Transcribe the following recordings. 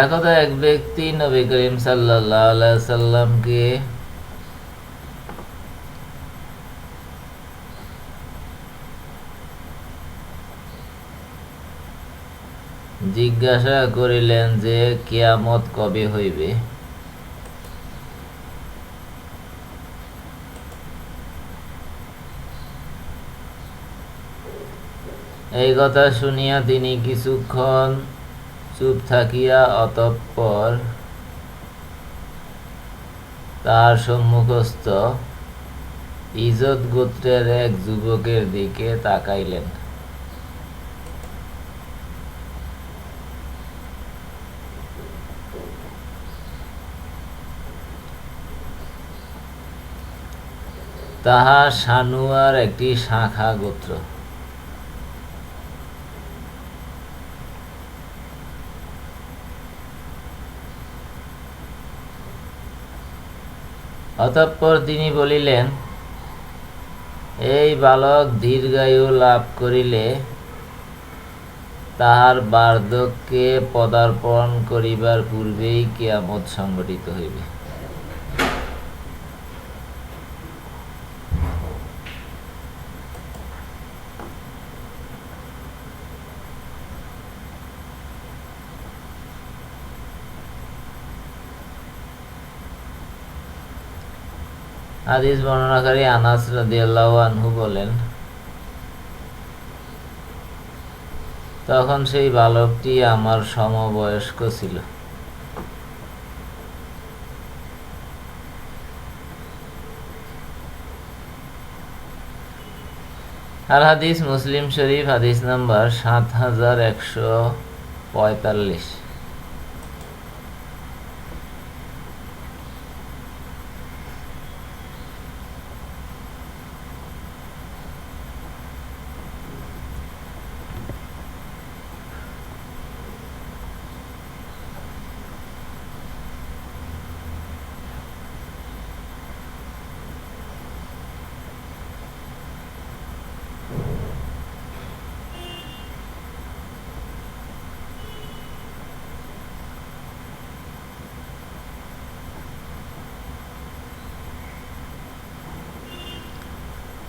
একদা এক ব্যক্তি নবী করিম সাল্লামকে জিজ্ঞাসা করিলেন যে, কিয়ামত কবে হইবে? এই কথা শুনিয়া তিনি কিছুক্ষণ চুপ থাকিয়া অতঃপর তার সম্মুখস্থ ইজত গোত্রের এক যুবকের দিকে তাকাইলেন। তাহা সানুয়ার একটি শাখা গোত্র। অতঃপর তিনি বলিলেন, এই বালক দীর্ঘায়ু লাভ করিলে তাহার বার্ধক্যে পদার্পণ করিবার পূর্বেই কিয়ামত সংঘটিত হইবে। হাদিস বর্ণনাকারী আনাস রাদিয়াল্লাহু আনহু বলেন, তখন সেই বালকটি আমার সমবয়স্ক ছিল। আর হাদিস মুসলিম শরীফ হাদিস নাম্বার সাত হাজার একশো পঁয়তাল্লিশ।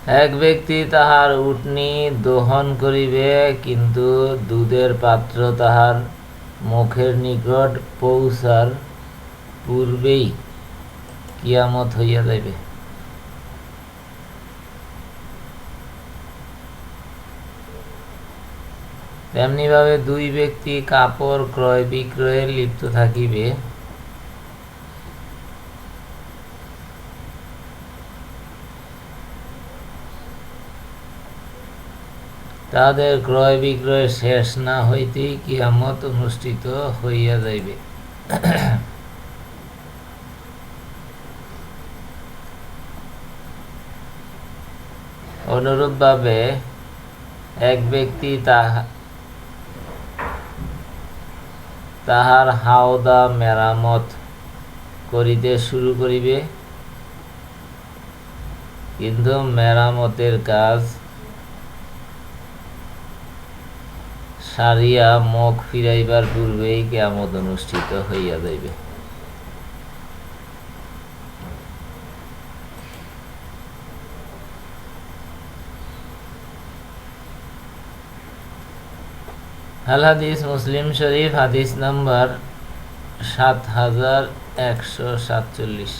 এক ব্যক্তি তাহার উটনি দহন করিবে, কিন্তু দুধের পাত্র তাহার মুখের নিকট পৌঁছার পূর্বেই কিয়ামত হইয়া যাইবে। তেমনিভাবে দুই ব্যক্তি কাপড় ক্রয় বিক্রয়ে লিপ্ত থাকিবে। তাদের ক্রয় বিক্রয় শেষ না হইতেই কিয়ামত অনুষ্ঠিত হইয়া যাইবে। অনুরূপভাবে এক ব্যক্তি তাহা তাহার হাওদা মেরামত করিতে শুরু করিবে। কিন্তু মেরামতের কাজ সারিয়া মুখ ফিরাইবার পূর্বেই কেয়ামত অনুষ্ঠিত হইয়া যাইবে। আল হাদিস মুসলিম শরীফ হাদিস নাম্বার সাত হাজার একশো সাতচল্লিশ।